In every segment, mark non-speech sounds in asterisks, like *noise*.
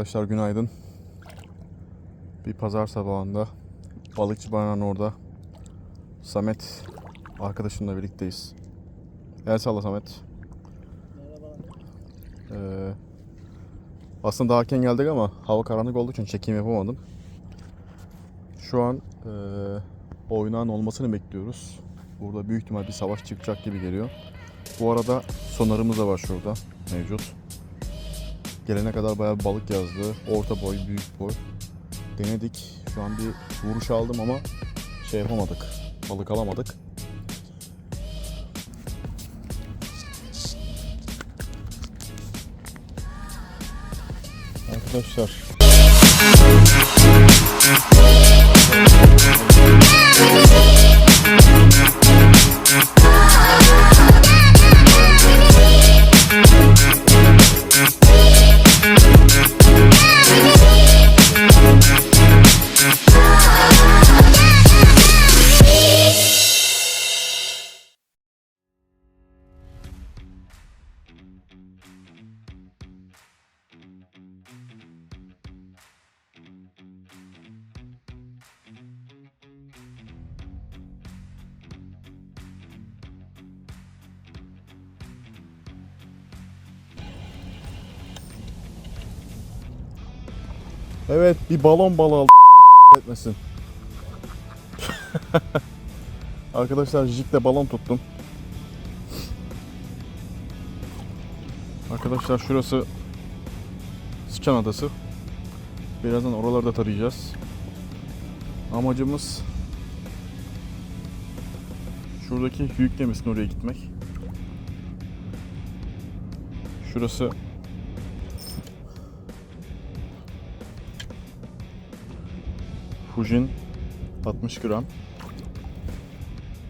Arkadaşlar günaydın. Bir pazar sabahında balıkçı barınağının orada Samet arkadaşımla birlikteyiz. El salla Samet. Ee, aslında daha erken geldik ama hava karanlık olduğu için çekim yapamadım. Şu an e, oynağın olmasını bekliyoruz. Burada büyük ihtimal bir savaş çıkacak gibi geliyor. Bu arada sonarımız da var şurada mevcut. Gelene kadar bayağı balık yazdı. Orta boy, büyük boy. Denedik. Şu an bir vuruş aldım ama şey yapamadık. Balık alamadık. Arkadaşlar Evet bir balon balığı aldı etmesin. *laughs* Arkadaşlar jikle balon tuttum. Arkadaşlar şurası Sıçan Adası. Birazdan oralarda tarayacağız. Amacımız şuradaki yük gemisinin oraya gitmek. Şurası Fujin 60 gram.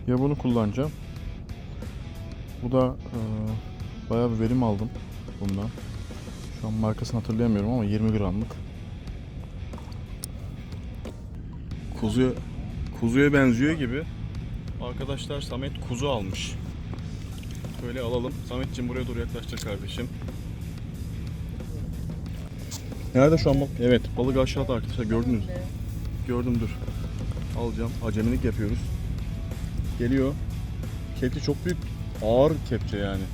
Ya bunu kullanacağım. Bu da e, bayağı bir verim aldım bundan. Şu an markasını hatırlayamıyorum ama 20 gramlık. Kuzuya kuzuya benziyor gibi. Arkadaşlar Samet kuzu almış. Böyle alalım. Sametciğim buraya doğru yaklaştır kardeşim. Nerede şu an balık? Evet balık aşağıda arkadaşlar gördünüz. Gördüm dur. Alacağım. Acemilik yapıyoruz. Geliyor. Kepçe çok büyük. Ağır kepçe yani. *laughs*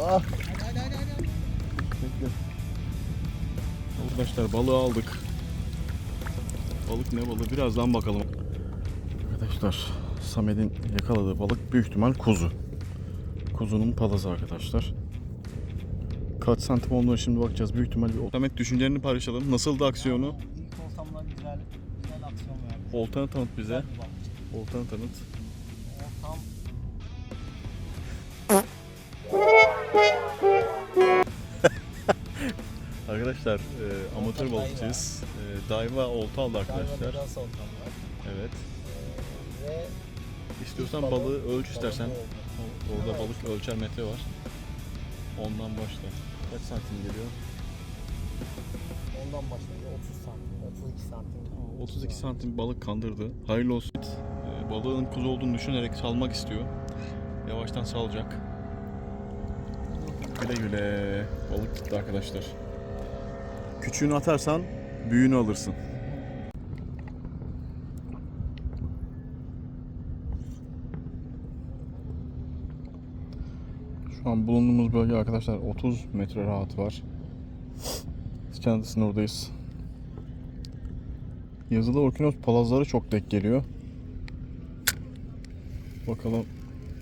Ah. Arkadaşlar balığı aldık. Balık ne balığı? Birazdan bakalım. Arkadaşlar Samet'in yakaladığı balık büyük ihtimal kuzu. Kuzunun palazı arkadaşlar. Kaç santim olduğuna şimdi bakacağız. Büyük ihtimal bir Samet düşüncelerini paylaşalım. Nasıldı aksiyonu? İlk ortamda güzel, güzel aksiyon verdi. Oltanı tanıt bize. Güzel bir. Oltanı tanıt. Ortam *laughs* Arkadaşlar e, amatör Olta balıkçıyız. E, daiva olta aldı galiba arkadaşlar. biraz ortam var. Evet. Ve İstiyorsan balığı- ölç istersen. Orada balık ölçer metre var. Ondan başla. Kaç santim geliyor? Ondan başlayınca 30 santim, 32 santim. 32 santim balık kandırdı. Hayırlı olsun. E, balığın kuzu olduğunu düşünerek salmak istiyor. Yavaştan salacak. Güle güle. Balık gitti arkadaşlar. Küçüğünü atarsan büyüğünü alırsın. An bulunduğumuz bölge arkadaşlar 30 metre rahat var. Kendisinin oradayız. Yazılı orkinos palazları çok denk geliyor. Bakalım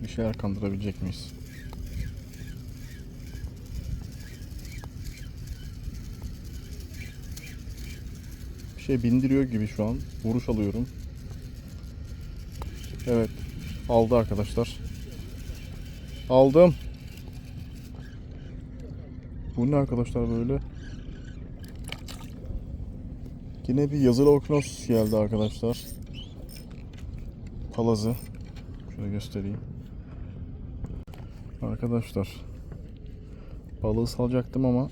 bir şeyler kandırabilecek miyiz? Bir şey bindiriyor gibi şu an. Vuruş alıyorum. Evet. Aldı arkadaşlar. Aldım. Bu ne arkadaşlar böyle? Yine bir yazılı oknos geldi arkadaşlar. Palazı. Şöyle göstereyim. Arkadaşlar. Balığı salacaktım ama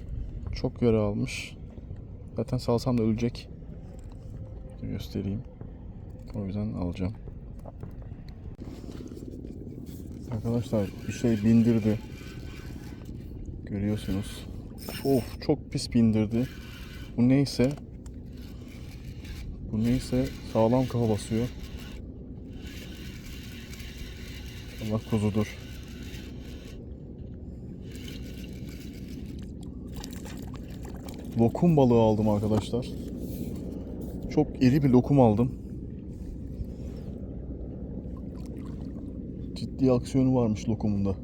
çok yara almış. Zaten salsam da ölecek. Göstereyim. O yüzden alacağım. Arkadaşlar bir şey bindirdi. Görüyorsunuz. Of çok pis bindirdi. Bu neyse. Bu neyse sağlam kafa basıyor. Allah kuzudur. Lokum balığı aldım arkadaşlar. Çok iri bir lokum aldım. Ciddi aksiyonu varmış lokumunda.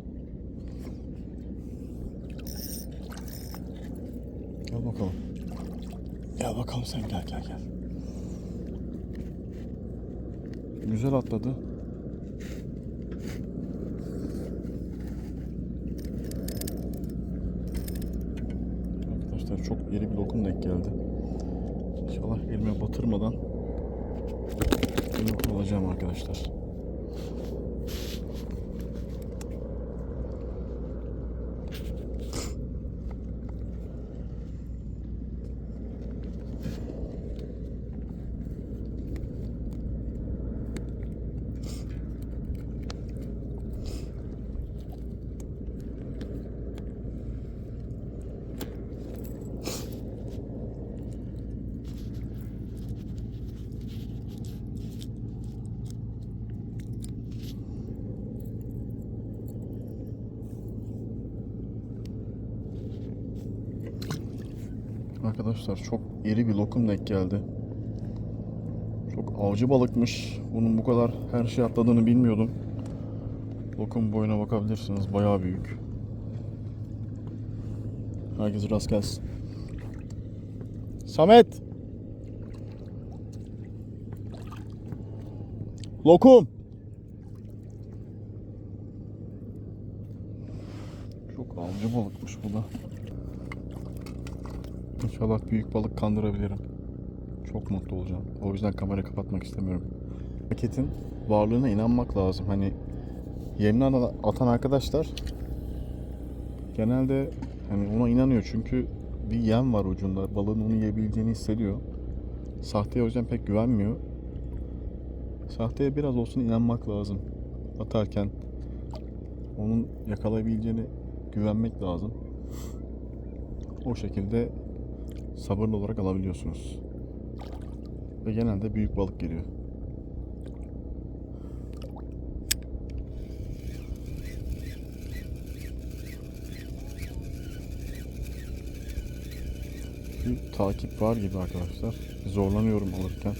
Gel bakalım. Sen gel gel gel. Güzel atladı. Arkadaşlar çok iri bir lokum denk geldi. İnşallah elime batırmadan alacağım arkadaşlar. Arkadaşlar çok iri bir lokum denk geldi. Çok avcı balıkmış. Bunun bu kadar her şey atladığını bilmiyordum. Lokum boyuna bakabilirsiniz. Bayağı büyük. Herkese rast gelsin. Samet! Lokum! Çok avcı balıkmış bu da. İnşallah büyük balık kandırabilirim. Çok mutlu olacağım. O yüzden kamerayı kapatmak istemiyorum. Paketin varlığına inanmak lazım. Hani yemini atan arkadaşlar genelde hani ona inanıyor çünkü bir yem var ucunda. Balığın onu yiyebileceğini hissediyor. Sahteye o yüzden pek güvenmiyor. Sahteye biraz olsun inanmak lazım. Atarken onun yakalayabileceğini güvenmek lazım. O şekilde sabırlı olarak alabiliyorsunuz. Ve genelde büyük balık geliyor. Bir takip var gibi arkadaşlar. Zorlanıyorum alırken.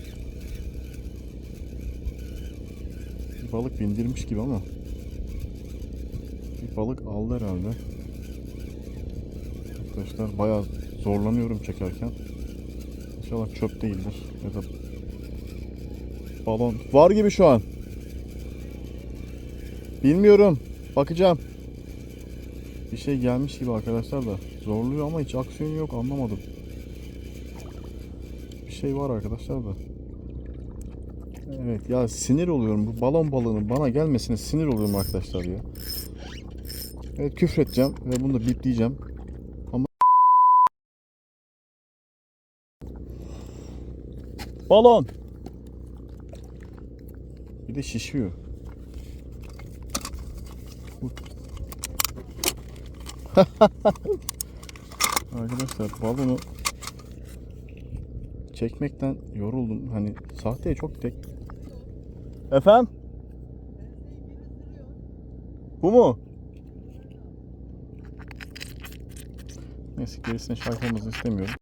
Bir balık bindirmiş gibi ama bir balık aldı herhalde. Arkadaşlar bayağı zorlanıyorum çekerken. İnşallah çöp değildir ya da balon. Var gibi şu an. Bilmiyorum. Bakacağım. Bir şey gelmiş gibi arkadaşlar da. Zorluyor ama hiç aksiyon yok anlamadım. Bir şey var arkadaşlar da. Evet ya sinir oluyorum. Bu balon balığının bana gelmesine sinir oluyorum arkadaşlar ya. Evet küfredeceğim ve bunu da bipleyeceğim. Balon. Bir de şişiyor. *laughs* Arkadaşlar balonu çekmekten yoruldum. Hani sahteye çok tek. Efendim? Bu mu? Neyse gerisini şarkımızı istemiyorum.